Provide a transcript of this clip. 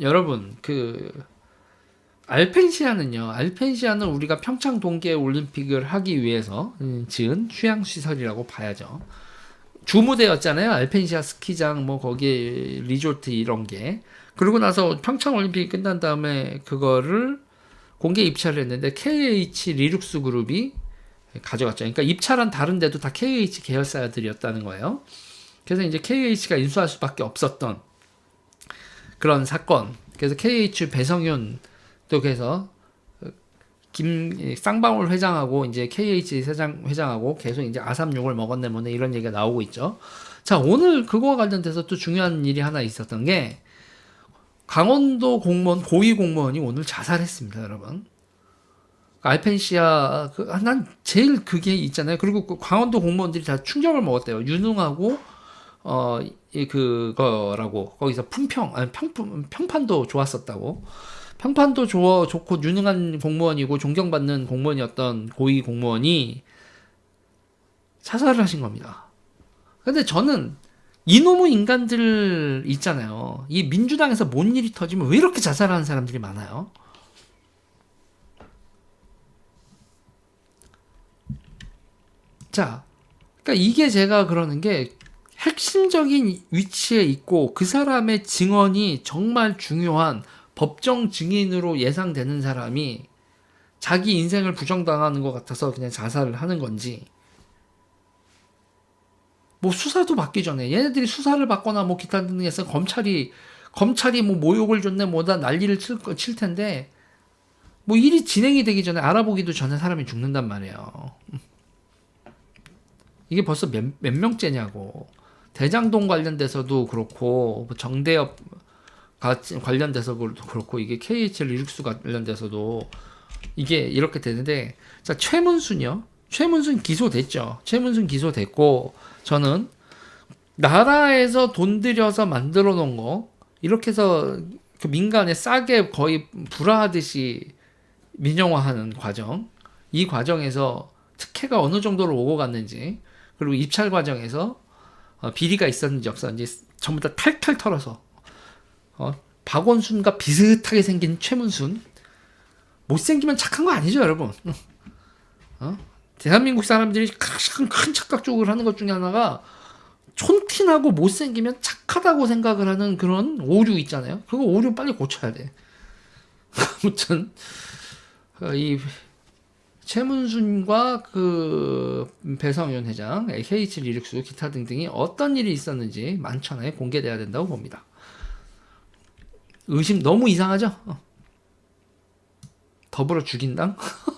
여러분 그 알펜시아는요. 알펜시아는 우리가 평창 동계 올림픽을 하기 위해서 음, 지은 휴양 시설이라고 봐야죠. 주무대였잖아요. 알펜시아 스키장 뭐 거기에 리조트 이런 게. 그러고 나서 평창 올림픽이 끝난 다음에 그거를 공개 입찰을 했는데 KH 리룩스 그룹이 가져갔죠. 그러니까 입찰한 다른 데도 다 KH 계열사들이었다는 거예요. 그래서 이제 KH가 인수할 수밖에 없었던 그런 사건. 그래서 KH 배성윤 또 그래서 김 쌍방울 회장하고 이제 KH 회장 회장하고 계속 이제 아삼육을 먹었네 뭐네 이런 얘기가 나오고 있죠. 자 오늘 그거와 관련돼서 또 중요한 일이 하나 있었던 게 강원도 공무원 고위 공무원이 오늘 자살했습니다, 여러분. 알펜시아 그, 아, 난 제일 그게 있잖아요. 그리고 그 강원도 공무원들이 다 충격을 먹었대요. 유능하고 어이 그거라고 거기서 품평 아니 평 평판도 좋았었다고. 평판도 좋아 좋고 유능한 공무원이고 존경받는 공무원이었던 고위 공무원이 자살을 하신 겁니다. 근데 저는 이놈의 인간들 있잖아요. 이 민주당에서 뭔 일이 터지면 왜 이렇게 자살하는 사람들이 많아요? 자, 그러니까 이게 제가 그러는 게 핵심적인 위치에 있고 그 사람의 증언이 정말 중요한 법정 증인으로 예상되는 사람이 자기 인생을 부정당하는 것 같아서 그냥 자살을 하는 건지 뭐 수사도 받기 전에 얘네들이 수사를 받거나 뭐 기타 등에서 검찰이 검찰이 뭐 모욕을 줬네 뭐다 난리를 칠, 거- 칠 텐데 뭐 일이 진행이 되기 전에 알아보기도 전에 사람이 죽는단 말이에요. 이게 벌써 몇, 몇 명째냐고. 대장동 관련돼서도 그렇고 뭐 정대협 가- 관련돼서 그렇고 이게 KH 리룩스 관련돼서도 이게 이렇게 되는데 자 최문순이요. 최문순 기소됐죠. 최문순 기소됐고 저는 나라에서 돈 들여서 만들어 놓은 거 이렇게 해서 그 민간에 싸게 거의 불화하듯이 민영화하는 과정 이 과정에서 특혜가 어느 정도로 오고 갔는지 그리고 입찰 과정에서 어, 비리가 있었는지 없었는지 전부 다 탈탈 털어서 어, 박원순과 비슷하게 생긴 최문순. 못생기면 착한 거 아니죠 여러분? 어? 대한민국 사람들이 가장 큰 착각적으로 하는 것 중에 하나가 촌티나고 못생기면 착하다고 생각을 하는 그런 오류 있잖아요. 그거 오류 빨리 고쳐야 돼. 아무튼 어, 이 최문순과 그 배성윤 회장, KH 리룩스 기타 등등이 어떤 일이 있었는지 만천하에 공개돼야 된다고 봅니다. 의심 너무 이상하죠? 어. 더불어 죽인당?